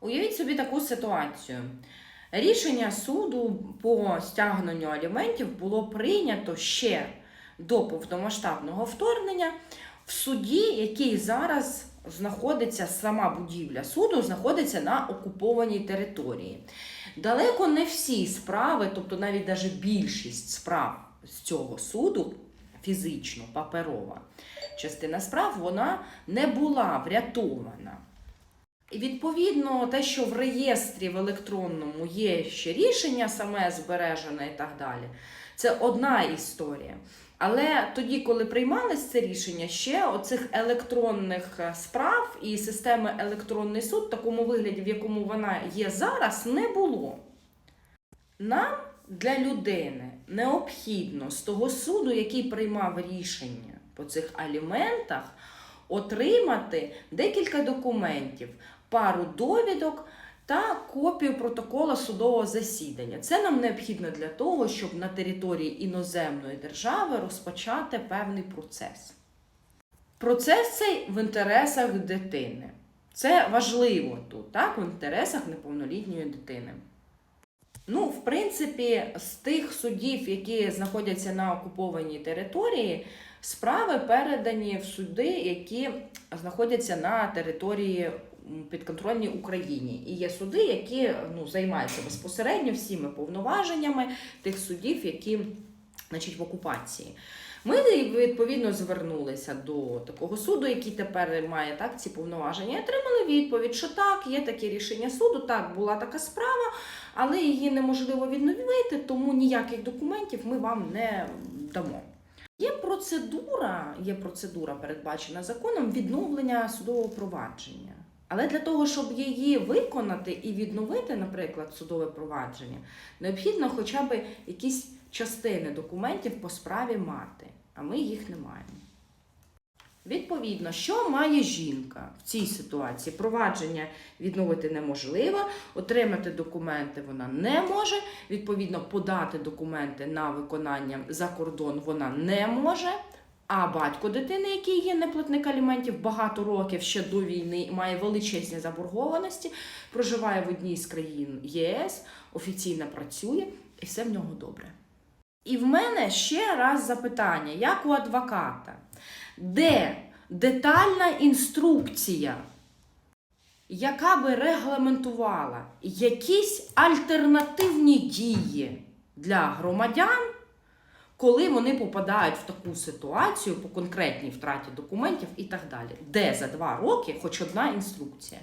Уявіть собі таку ситуацію. Рішення суду по стягненню аліментів було прийнято ще до повномасштабного вторгнення в суді, який зараз знаходиться сама будівля суду, знаходиться на окупованій території. Далеко не всі справи, тобто навіть навіть більшість справ з цього суду, фізично, паперова частина справ, вона не була врятована. І відповідно, те, що в реєстрі в електронному є ще рішення, саме збережене і так далі, це одна історія. Але тоді, коли приймалось це рішення, ще оцих електронних е, справ і системи електронний суд в такому вигляді, в якому вона є зараз, не було. Нам для людини необхідно з того суду, який приймав рішення по цих аліментах, отримати декілька документів, пару довідок та копію протокола судового засідання. Це нам необхідно для того, щоб на території іноземної держави розпочати певний процес. Процес цей в інтересах дитини. Це важливо тут, так, в інтересах неповнолітньої дитини. Ну, в принципі, з тих судів, які знаходяться на окупованій території, справи передані в суди, які знаходяться на території м, підконтрольній Україні. І є суди, які ну, займаються безпосередньо всіми повноваженнями тих судів, які значить, в окупації. Ми відповідно звернулися до такого суду, який тепер має так ці повноваження, і отримали відповідь, що так, є таке рішення суду, так була така справа, але її неможливо відновити, тому ніяких документів ми вам не дамо. Є процедура, є процедура, передбачена законом відновлення судового провадження. Але для того, щоб її виконати і відновити, наприклад, судове провадження, необхідно хоча б якісь частини документів по справі мати, а ми їх не маємо. Відповідно, що має жінка в цій ситуації? Провадження відновити неможливо, отримати документи вона не може. Відповідно, подати документи на виконання за кордон вона не може. А батько дитини, який є неплатник аліментів багато років ще до війни має величезні заборгованості, проживає в одній з країн ЄС, офіційно працює, і все в нього добре. І в мене ще раз запитання, як у адвоката, де детальна інструкція, яка би регламентувала якісь альтернативні дії для громадян, коли вони попадають в таку ситуацію по конкретній втраті документів і так далі. Де за два роки хоч одна інструкція?